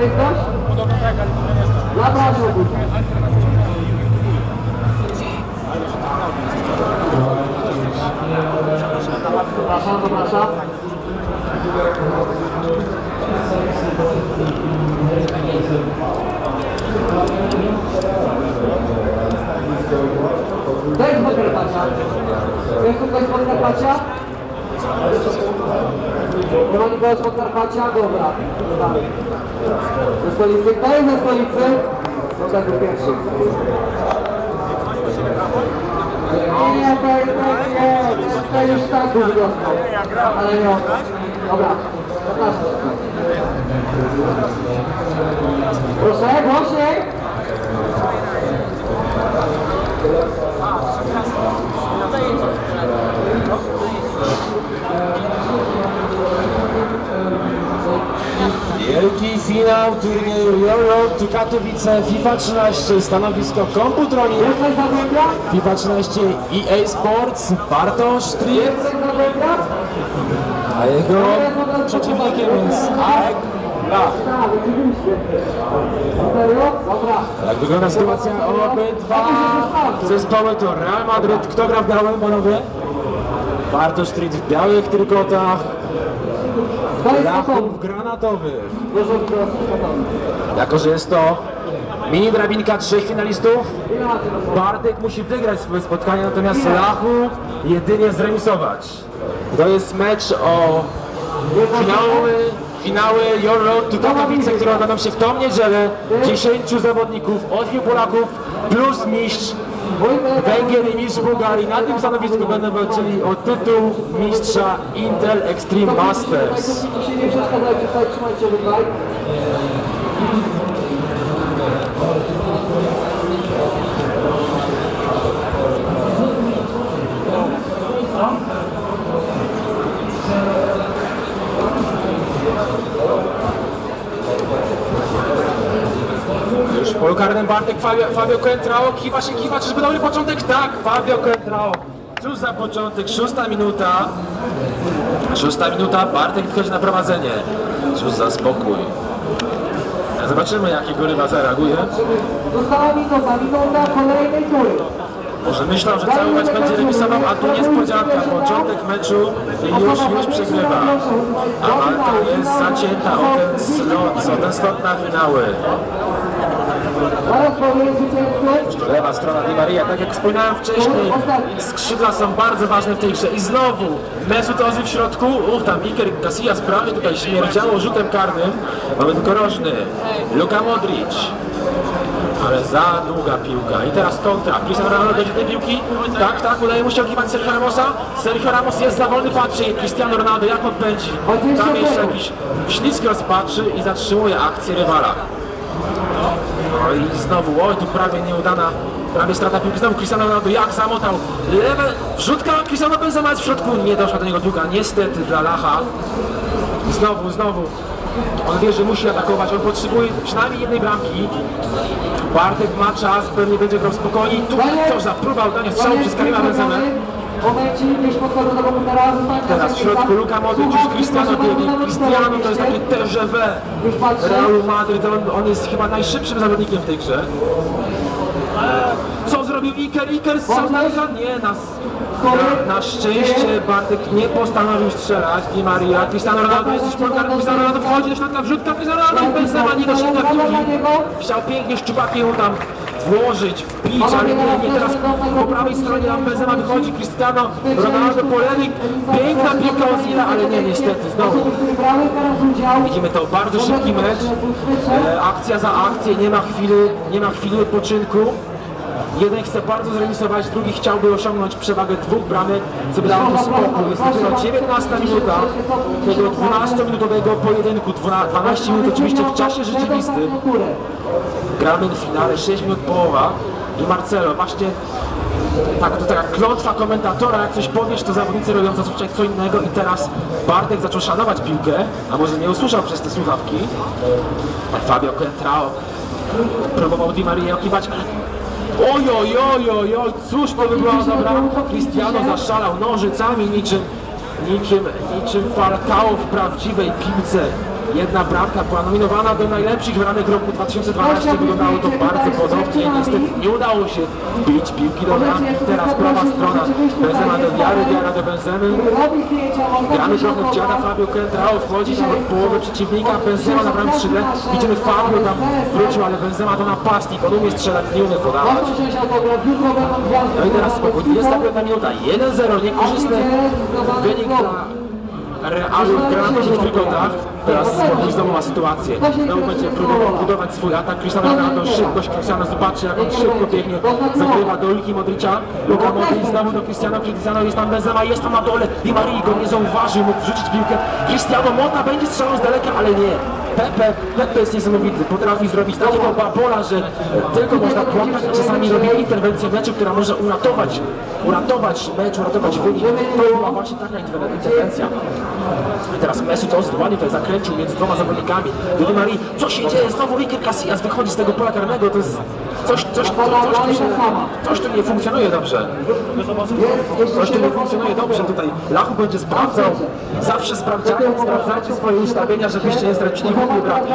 Jest ktoś? Zapraszam. Zapraszam, zapraszam. To jest. Jest tu ktoś z Podkarpacia? Nie ma nikogo z Podkarpacia? Dobra. Ze stolicy? Kto jest ze stolicy? Był pierwszy. Nie, to jest, to to już tak już dostał. Ale nie, dobra. Proszę, głośniej. Wielki finał turnieju Euro to Katowice FIFA 13 stanowisko Komputroni? FIFA 13 EA Sports Bartosz Trier a jego przeciwnikiem jest Arek Lach. Jak wygląda sytuacja obydwa zespoły to Real Madryt. Kto gra w białym panowie? Bartosz Trier w białych trykotach, To jest Lachów gotowy. w granatowych. Dużo. Jako, że jest to mini drabinka trzech finalistów? Bartek musi wygrać swoje spotkanie, natomiast Lachu jedynie zremisować. To jest mecz o finały, finały Your Road to Katowice, które odbędą się w tą niedzielę. 10 zawodników, 8 Polaków plus mistrz Węgier i mistrz Bułgarii. Na tym stanowisku będą walczyli o tytuł mistrza Intel Extreme Masters. Polu karnym Bartek Fabio, Fabio Coentrao, kiwa się, kiwa, czyżby dobry początek? Tak, Fabio Coentrao. Cóż za początek, szósta minuta. Szósta minuta, Bartek wchodzi na prowadzenie. Cóż za spokój. Zobaczymy, jak jego rywal zareaguje. Została minuta, minuta kolejnej tury. Może myślał, że cały mecz będzie remisował, a tu niespodzianka. Początek meczu i już, już przegrywa. A walka jest zacięta o ten slot, o ten slot na finały. Lewa strona Di Maria, tak jak wspominałem wcześniej, skrzydła są bardzo ważne w tej grze. I znowu Mesut Ozil w środku, uch, tam Iker Casillas prawie tutaj śmierdziało rzutem karnym. Mamy tylko rożny, Luka Modric. Ale za długa piłka. I teraz kontra. Cristiano Ronaldo będzie tej piłki. Tak, tak, udaje mu się ogiwać Sergio Ramosa. Sergio Ramos jest za wolny, patrzy. Cristiano Ronaldo jak odpędzi. Tam jeszcze jakiś śliski rozpatrzy i zatrzymuje akcję rywala. No i znowu, oj, tu prawie nieudana, prawie strata piłki. Znowu Cristiano Ronaldo jak zamotał. Lewe, wrzutka, Cristiano Benzema jest w środku. Nie doszła do niego piłka, niestety dla Lacha. Znowu, znowu. On wie, że musi atakować, on potrzebuje przynajmniej jednej bramki. Bartek ma czas, pewnie będzie grał spokojnie. Tu co za próba oddania strzału przez Karima Benzemę. Teraz w środku Luka Modric, już Cristiano biegnie. Cristiano to jest taki TGV Już patrzę. Realu Madryt, on, on jest chyba najszybszym zawodnikiem w tej grze. Co zrobił Iker? Iker strzał z? Nie, na, na, szczęście Bartek nie postanowił strzelać. Di Maria, Cristiano Ronaldo jest już polkarny, Cristiano Ronaldo wchodzi do środka, wrzutka, Cristiano Ronaldo i Benzema nie dosięga piłki. Chciał pięknie szczupakiem tam włożyć, wbić, ale nie, nie, teraz po prawej stronie tam Benzema wychodzi, Cristiano Ronaldo po lewej, piękna piłka Ozila, ale nie, niestety, znowu. Widzimy to bardzo szybki mecz, e, akcja za akcję, nie ma chwili, nie ma chwili odpoczynku. Jeden chce bardzo zremisować, drugi chciałby osiągnąć przewagę dwóch bramek, co by dało mu spokój. Jest dopiero 19 minuta tego 12-minutowego pojedynku, Dwuna- 12 minut oczywiście w czasie rzeczywistym. Gramy w finale, 6 minut połowa i Marcelo, właśnie tak, to taka klątwa komentatora, jak coś powiesz, to zawodnicy robią zazwyczaj co innego i teraz Bartek zaczął szanować piłkę, a może nie usłyszał przez te słuchawki. Fabio Coentrao próbował Di Maria okiwać, oj, oj, oj, oj, oj, cóż to by była za bramka, Cristiano zaszalał nożycami niczym, niczym, niczym Falcao w prawdziwej piłce. Jedna bramka była nominowana do najlepszych bramek roku 2012. Wyglądało to bardzo podobnie. Niestety nie udało się wbić piłki do bramki. Teraz prawa strona. Benzema do Diary, Diara do Benzemy. Gramy trochę w dziada. Fabio Kentrao wchodzi tam od połowy przeciwnika, Benzema na bramce skrzydle. Widzimy Fabio tam wrócił, ale Benzema to napastnik, on umie strzelać, nie umie podawać. No i teraz spokój, 25 minuta, 1-0, niekorzystny wynik dla Realu w granatowych trójkątach. Teraz spokój znowu ma sytuację. Znowu będzie próbował budować swój atak. Cristiano Ronaldo, szybkość Cristiano, zobaczy jak on szybko biegnie. Zagrywa do Luki Modricza. Luka Modric znowu do Cristiano, Cristiano jest tam Benzema, jest tam na dole. Di Maria go nie zauważył, mógł wrzucić piłkę. Cristiano Mota będzie strzelał z daleka, ale nie. Pepe, Pepe jest niesamowity, potrafi zrobić takiego babola, że tylko można płakać, czasami robi interwencję w meczu, która może uratować, uratować mecz, uratować wynik. To była właśnie taka inter- interwencja. I teraz Mesut Ozil ładnie tutaj zakręcił między dwoma zawodnikami. Di Marii, co się dzieje? Znowu Iker Casillas wychodzi z tego pola karnego, to jest coś, coś, coś, tu coś tu nie funkcjonuje dobrze. Coś tu nie funkcjonuje dobrze tutaj. Lachu będzie sprawdzał, zawsze sprawdzajcie, sprawdzajcie swoje ustawienia, żebyście nie stracili ogóle bramki.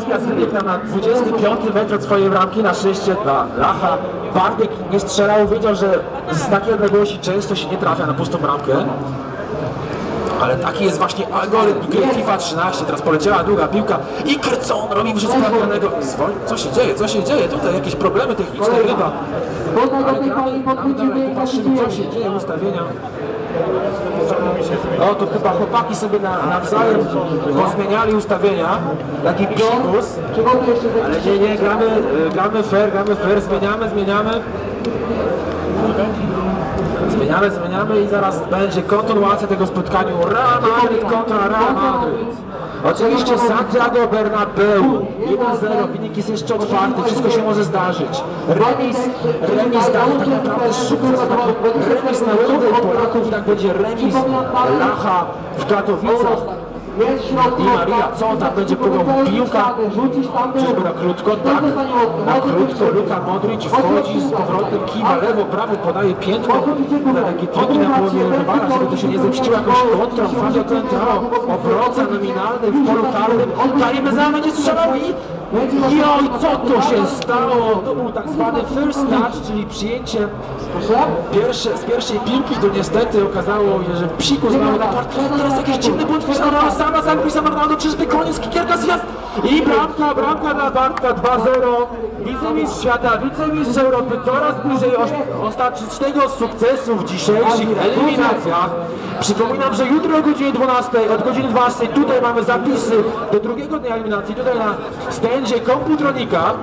Casillas wybiegł tam na 25 metr swojej bramki, na szczęście dla Lacha. Bartek nie strzelał, wiedział, że z takiej odległości często się nie trafia na pustą bramkę. Ale taki jest właśnie algorytm gry FIFA 13. Teraz poleciała długa piłka. Iker, co on robi wyrzut sprawionego? Zwol... Co się dzieje? Co się dzieje? Tutaj jakieś problemy techniczne chyba. Ale gramy, gramy dalej, tu co się dzieje ustawienia. O, to chyba chłopaki sobie na, nawzajem pozmieniali ustawienia. Taki psikus. Ale nie, nie, gramy, y, gramy fair, gramy fair, zmieniamy, zmieniamy. Zmieniamy, zmieniamy i zaraz będzie kontynuacja tego spotkania. Real Madrid kontra Real Madrid. Oczywiście Santiago Bernabeu 1-0, wynik jest jeszcze otwarty, wszystko się może zdarzyć. Remis, remis daje tak naprawdę sukces, remis na Polaków tak będzie remis Lacha w Katowicach. Di Maria, co tam będzie próbował piłka? Czyżby na krótko? Tak. Na krótko Luka Modric wchodzi z powrotem, kiwa lewo, prawo, podaje piętką. Te takie triki na połowie rywala, żeby to się nie zemściło jakąś kontrą. Fabio Centrao, obrońca nominalny w polu karnym. Karim Benzema będzie strzelał i... Joj, co to się stało? To był tak zwany first touch, czyli przyjęcie? Pierwsze, z pierwszej piłki to niestety okazało się, że psikus mały na partii. Teraz jakiś dziwny błąd Cristiano sama sam Cristiano Ronaldo, czyżby koniec kikierka zjazd i bramka, bramka dla Bartka 2-0. Wicemistrz świata, wicemistrz Europy coraz bliżej os- ostatecznego sukcesu w dzisiejszych eliminacjach. Przypominam, że jutro o godzinie 12, od godziny 12 tutaj mamy zapisy do drugiego dnia eliminacji, tutaj na stędzie komputronika.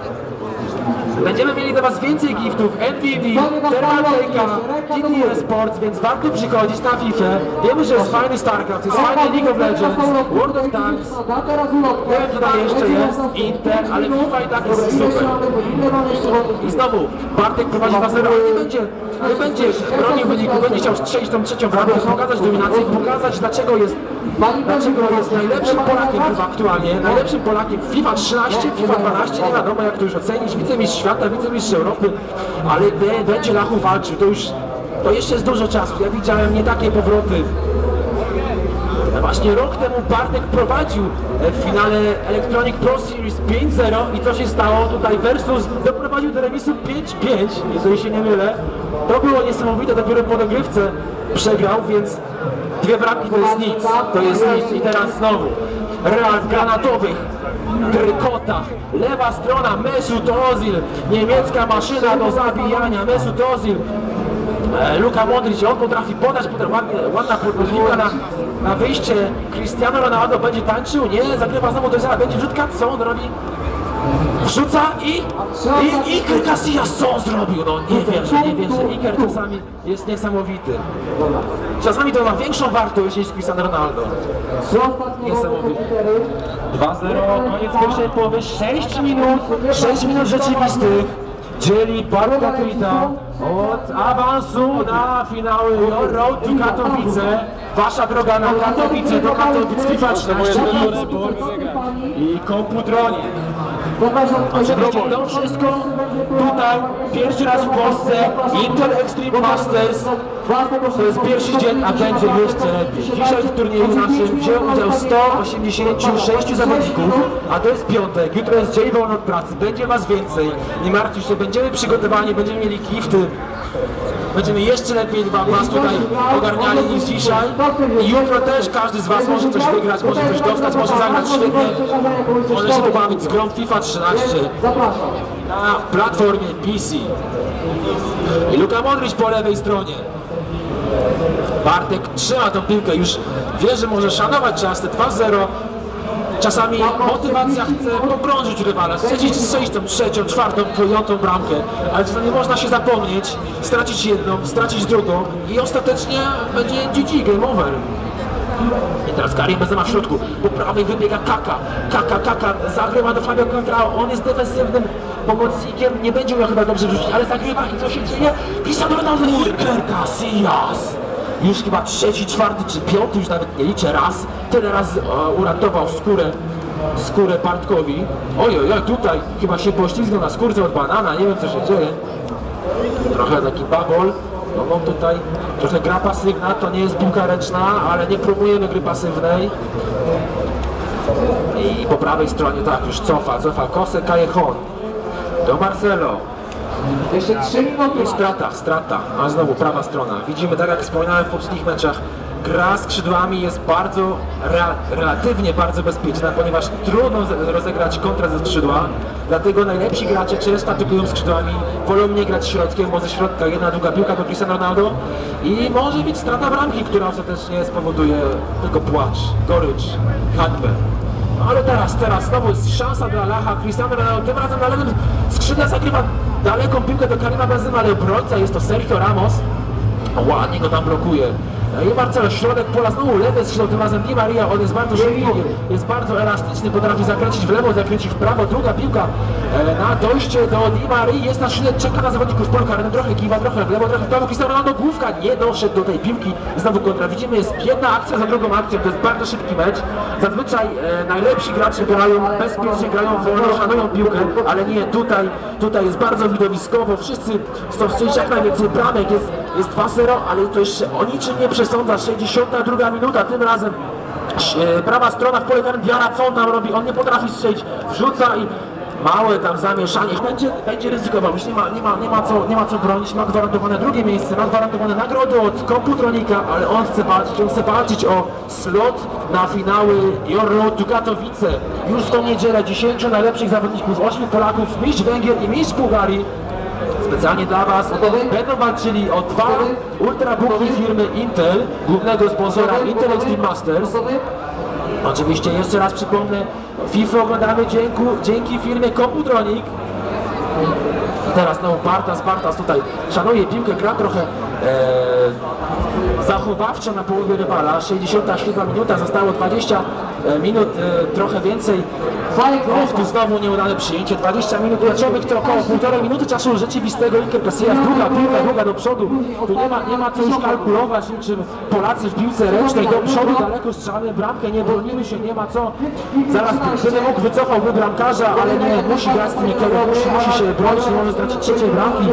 Będziemy mieli dla Was więcej giftów, NVD, Termatejka, GTR Sports, więc warto przychodzić na FIFA. Wiemy, że jest fajny StarCraft, jest fajny League of Legends, World of Tanks. Nie wiem, co tam jeszcze jest, Inter, ale FIFA i tak jest super. I znowu Bartek prowadzi 2-0, ale nie będzie, nie będzie bronił wyniku, będzie chciał strzelić tą trzecią bramkę, pokazać dominację, pokazać dlaczego jest, dlaczego jest najlepszym Polakiem chyba aktualnie, najlepszym Polakiem FIFA 13, FIFA 12, nie wiadomo jak to już ocenić, wicemistrz świata, wicemistrz Europy, ale będzie Lachu walczył, to już, to jeszcze jest dużo czasu, ja widziałem nie takie powroty, Właśnie rok temu Bartek prowadził e, w finale Electronic Pro Series 5-0 i co się stało? Tutaj Versus doprowadził do remisu 5-5, jeżeli się nie mylę. To było niesamowite, dopiero po dogrywce przegrał, więc dwie bramki to jest nic, to jest nic. I teraz znowu Real w granatowych trykotach, lewa strona Mesut Ozil, niemiecka maszyna do zabijania, Mesut Ozil E, Luka Modric, on potrafi podać, ładnie, ładna podpiłka na, na wyjście. Cristiano Ronaldo będzie tańczył, nie, zagrywa znowu do Zala, będzie wrzutka, co on robi? Wrzuca i, i Iker Casillas co zrobił? No nie wierzę, nie wierzę, Iker czasami jest niesamowity. Czasami to ma większą wartość niż Cristiano Ronaldo. Komputery. 2-0, koniec pierwszej połowy, 6 minut, 6 minut rzeczywistych, dzieli Bartka Krita od awansu na finały Road to Katowice. wasza droga na Katowice, do Katowic, FIFA 13, Indoor Sport Oczywiście to wszystko tutaj, pierwszy raz w Polsce, Intel Extreme Masters, to jest pierwszy dzień, a będzie jeszcze lepiej. Dzisiaj w turnieju naszym wzięło udział 186 zawodników, a to jest piątek, jutro jest dzień wolny od pracy, będzie was więcej, nie martwcie się, będziemy przygotowani, będziemy mieli gifty, będziemy jeszcze lepiej was tutaj ogarniali niż dzisiaj i jutro też każdy z was może coś wygrać, może coś dostać, może zagrać świetnie, może się pobawić z grą FIFA 13 Zapraszam. na platformie PC. I Luka Modryś po lewej stronie. Bartek trzyma tą piłkę, już wie, że może szanować czas, te 2-0. Czasami motywacja chce pogrążyć rywala, strzelić, strzelić tą trzecią, czwartą, piątą bramkę, ale czasami można się zapomnieć, stracić jedną, stracić drugą i ostatecznie będzie GG, game over. I teraz Karim Benzema w środku, po prawej wybiega Kaka, Kaka, Kaka, zagrywa do Fabio Contrao, on jest defensywnym pomocnikiem, nie będzie miał chyba dobrze wrzucić, ale zagrywa i co się dzieje? Cristiano Ronaldo, Iker Casillas! Już chyba trzeci, czwarty czy piąty, już nawet nie liczę raz, tyle razy e, uratował skórę, skórę Bartkowi. Oj, oj, tutaj chyba się poślizgnął na skórce od banana, nie wiem co się dzieje. Trochę taki babol. No mam tutaj trochę gra pasywna, to nie jest piłka ręczna, ale nie promujemy gry pasywnej. I po prawej stronie tak, już cofa, cofa kosę Callejon. Do Marcelo. Jeszcze 3 minuty. I strata, strata, a znowu prawa strona. Widzimy, tak jak wspominałem w poprzednich meczach, gra skrzydłami jest bardzo, rea, relatywnie bardzo bezpieczna, ponieważ trudno rozegrać kontra ze skrzydła, dlatego najlepsi gracze często atakują skrzydłami, wolą nie grać środkiem, bo ze środka jedna, druga piłka do Cristiano Ronaldo i może być strata bramki, która ostatecznie spowoduje tylko płacz, gorycz, hańbę. Ale teraz, teraz znowu jest szansa dla Lacha, Cristiano Ronaldo, tym razem na lewym skrzydle zagrywa daleką piłkę do Karima Benzema, ale obrońca jest to Sergio Ramos. Ładnie go tam blokuje. No I Marcelo, środek pola, znowu lewy skrzydło, tym razem Di Maria, on jest bardzo szybki, jest bardzo elastyczny, potrafi zakręcić w lewo, zakręcić w prawo, druga piłka e, na dojście do Di Marii, jest na szyle, czeka na zawodników polu karnym, trochę kiwa, trochę w lewo, trochę w prawo, Cristiano Ronaldo, główka, nie doszedł do tej piłki, znowu kontra, widzimy, jest jedna akcja za drugą akcją, to jest bardzo szybki mecz, zazwyczaj e, najlepsi gracze grają bezpiecznie, grają wolno, szanują piłkę, ale nie, tutaj, tutaj jest bardzo widowiskowo, wszyscy chcą strzelić jak najwięcej bramek, jest, jest 2-0, ale to jeszcze o niczym nie przesądza, 62 minuta, tym razem e, prawa strona w pole Diara, co on tam robi, on nie potrafi strzelić, wrzuca i małe tam zamieszanie, będzie, będzie ryzykował, już nie ma, nie, ma, nie, ma co, nie ma co bronić, ma gwarantowane drugie miejsce, ma gwarantowane nagrody od komputronika, ale on chce walczyć, on chce walczyć o slot na finały Your Road to Katowice. Już w tą niedzielę 10 najlepszych zawodników, 8 Polaków, mistrz Węgier i mistrz Bułgarii, specjalnie dla Was będą walczyli o dwa ultrabooki firmy Intel, głównego sponsora Intel Extreme Masters. Oczywiście jeszcze raz przypomnę, FIFA oglądamy dzięki, dzięki firmie Computronic. Teraz znowu Bartas, Bartas tutaj szanuje piłkę, gra trochę e, na połowie rywala. 67 minuta, zostało 20 e, minut, e, trochę więcej. Och, tu znowu nieudane przyjęcie, 20 minut meczowych to około półtorej minuty czasu rzeczywistego Iker Casillas, druga piłka, druga do przodu, tu nie ma, nie ma co już kalkulować niczym. Polacy w piłce ręcznej, do przodu daleko strzelamy bramkę, nie bronimy się, nie ma co, zaraz gdyby mógł wycofałby bramkarza, ale nie, musi grać z tym Ikerem, musi, musi się bronić, nie może stracić trzeciej bramki,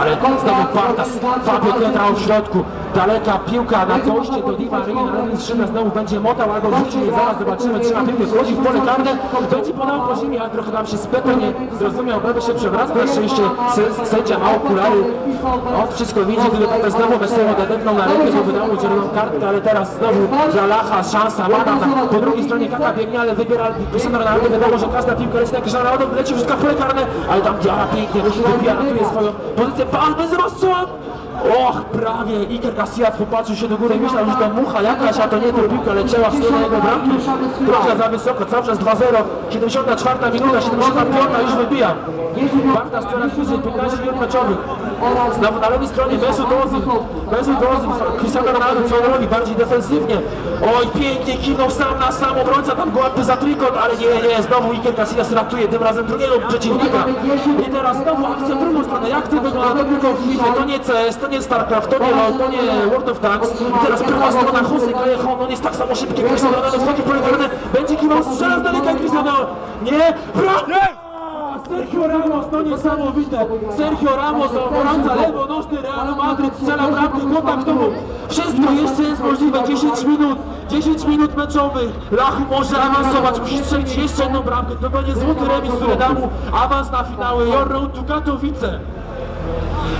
ale znowu Bartas, Fabio Contrao w środku, daleka piłka na dojście do Di Maria, skrzydle znowu będzie motał albo wrzuci, zaraz zobaczymy, trzyma piłkę, wchodzi w pole karne, będzie podał po ziemi, ale trochę nam się Pepe nie zrozumiał, Pepe się przewraca, na szczęście sę- sędzia ma okulary, on wszystko widzi, gdyby Pepe znowu wesoło odepnął na rękę, to wydał mu zieloną kartkę, ale teraz znowu dla Lacha szansa, tam. Na, po drugiej stronie Kaka biegnie, ale wybiera Cristiano Ronaldo, wiadomo, że każda piłka leci na Cristiano Ronaldo, leci wszystko w pole karne, ale tam Diara pięknie wybija, ratuje swoją pozycję, pan Benzema! Och, prawie Iker Casillas popatrzył się do góry, myślał, że to mucha jakaś, a to nie, to piłka leciała w stronę jego bramki. Trochę za wysoko, cały czas 2-0, 74 minuta, 75 już wybija. Bartas coraz bliżej, 15 minut meczowych. Znowu na lewej stronie Mesut Ozil, Mesut Ozil, Cristiano Ronaldo, co robi, bardziej defensywnie. Oj, pięknie kiwnął sam na sam, obrońca tam go za trójkąt, ale nie, nie, znowu Iker Casillas ratuje, tym razem drugiego przeciwnika. I teraz znowu akcja w drugą stronę, jak to wygląda, to tylko FIFA, to nie CS, to nie StarCraft, to nie LoL, to nie World of Tanks. I teraz prawa strona Jose Callejon, on jest tak samo szybki Cristiano Ronaldo, wchodzi karne, będzie kiwał, strzela z daleka Cristiano, nie, bra! Sergio Ramos, to niesamowite! Sergio Ramos, obrońca lewonożny Realu Madryt, strzela bramkę kontaktową. Wszystko jeszcze jest możliwe, 10 minut, 10 minut meczowych. Lachu może awansować, musi strzelić jeszcze jedną bramkę. To będzie złoty remis, który da mu awans na finały Your Road to Katowice.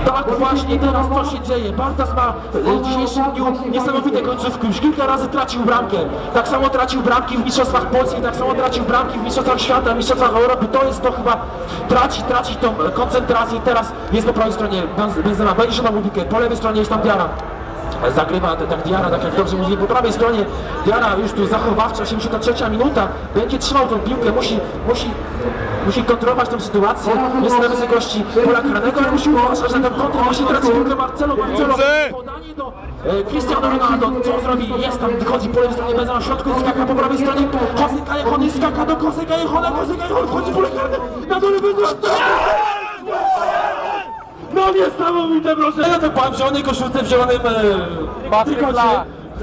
Tak właśnie teraz to się dzieje. Bartas ma w dzisiejszym dniu niesamowite końcówki. Już kilka razy tracił bramkę. Tak samo tracił bramki w Mistrzostwach Polski, tak samo tracił bramki w Mistrzostwach Świata, w Mistrzostwach Europy. To jest to chyba, traci, traci tą koncentrację. Teraz jest po prawej stronie Benz- Benzema, będzie na mówikę, po lewej stronie jest tam Diara. Zagrywa tak Diara, tak jak dobrze mówili, po prawej stronie. Diara już tu zachowawcza, 83 minuta, będzie trzymał tą piłkę, musi, musi, musi kontrolować tę sytuację, jest na wysokości pola karnego, ale musi uważać na ten kontr, musi tracić piłkę Marcelo, Marcelo, podanie do e, Cristiano Ronaldo, co on zrobi, jest tam, wychodzi po lewej stronie, Benzema w środku, skaka po prawej stronie, Jose Callejon skaka do Jose Callejona, Jose Callejon wchodzi w pole karne, na dole Benzema, no niesamowite proszę! Ja to pan w zielonej koszulce, w zielonym e, trykocie.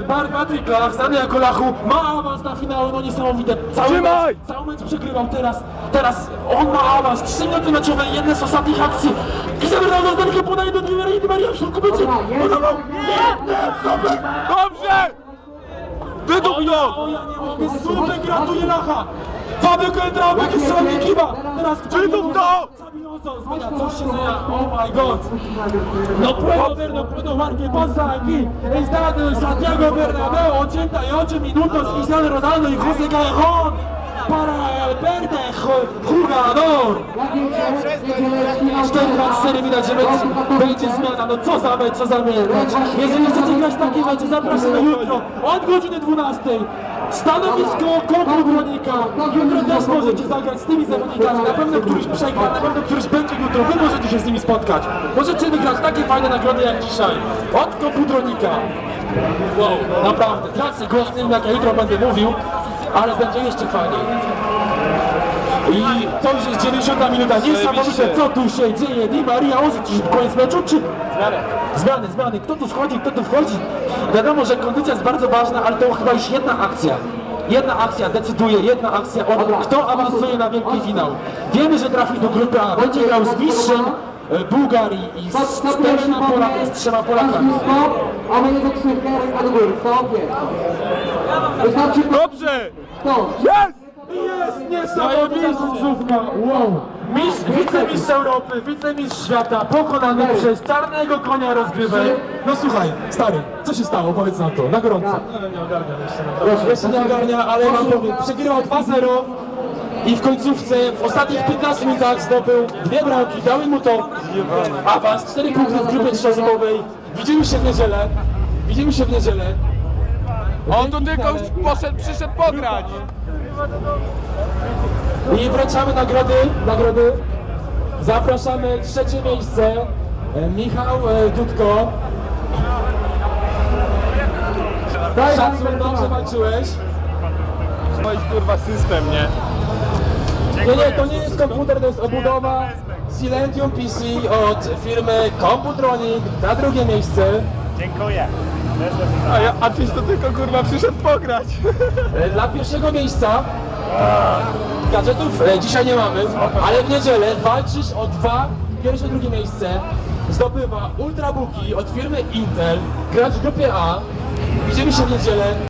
Bar Patryk Lach, znany jako Lachu, ma awans na finał, no niesamowite. Cały mecz, cały mecz przegrywał teraz. Teraz on ma awans, 3 minuty meczowe, jedne z ostatnich akcji. I zabrał z daleka podaje do Di Maria i Di Maria w środku będzie. Podawał. Nie, nie, super! Dobrze! Wydób to! o ja nie mogę, super gratuluję Lacha! Fabio Coentrao będzie strzelał kiwa! Teraz Wydób to! Oh my god! No puedo ver, no puedo ver qué pasa aquí. Está Santiago Bernabéu, 88 minutos, Cristiano Ronaldo y José Callejón para el verde ju- jugador. Cztery na cztery widać, że będzie, będzie zmiana. No co za mecz, co za mecz. Jeżeli chcecie grać takie mecze, zapraszamy jutro od godziny 12. Stanowisko kontrobronika. Jutro też możecie zagrać z tymi zawodnikami. Na pewno któryś przegra, na pewno któryś będzie jutro. Wy możecie się z nimi spotkać. Możecie wygrać takie fajne nagrody jak dzisiaj. Od kompudronika. Wow, naprawdę. Tracę głos, nie wiem jak ja jutro będę mówił, ale będzie jeszcze fajniej. I to już jest 90 minuta, niesamowite co tu się dzieje, Di Maria, o czy koniec meczu, czy... Zmiany, zmiany, kto tu wchodzi, kto tu wchodzi? Wiadomo, że kondycja jest bardzo ważna, ale to chyba już jedna akcja. Jedna akcja decyduje, jedna akcja o tym, kto awansuje na wielki finał. Wiemy, że trafi do grupy A, będzie grał z mistrzem Bułgarii i z czterema Polakami, z trzema Polakami. A my do krzywka ręka do góry. Kto? Wystarczy Dobrze! kto? Jest! Jest niesamowita końcówka! Wow! Mistrz, wicemistrz Europy, wicemistrz świata, pokonany przez czarnego konia rozgrywek. No słuchaj, stary, co się stało? Powiedz nam to, na gorąco. Nie ogarniam jeszcze naprawdę. Jeszcze nie ogarnia, ale wam powiem, przegrywał 2-0 i w końcówce, w ostatnich 15 minutach zdobył dwie bramki, dały mu to awans, 4 punkty w grupie trzyosobowej. Widzimy się w niedzielę, widzimy się w niedzielę. On tu tylko już poszedł, przyszedł pograć! I wręczamy nagrody, nagrody. Zapraszamy trzecie miejsce. e, Michał e, Dudko. Szacun, dobrze walczyłeś. No i kurwa system, nie? Nie, nie, to nie jest komputer, to jest obudowa Silentium PC od firmy Computronic. Za drugie miejsce. Dziękuję. A, ja, a tyś to tylko kurwa przyszedł pograć! E, Dla pierwszego miejsca gadżetów e, dzisiaj nie mamy, ale w niedzielę walczysz o dwa, pierwsze, drugie miejsce. Zdobywa Ultrabooki od firmy Intel, gracz w grupie A. Widzimy się w niedzielę.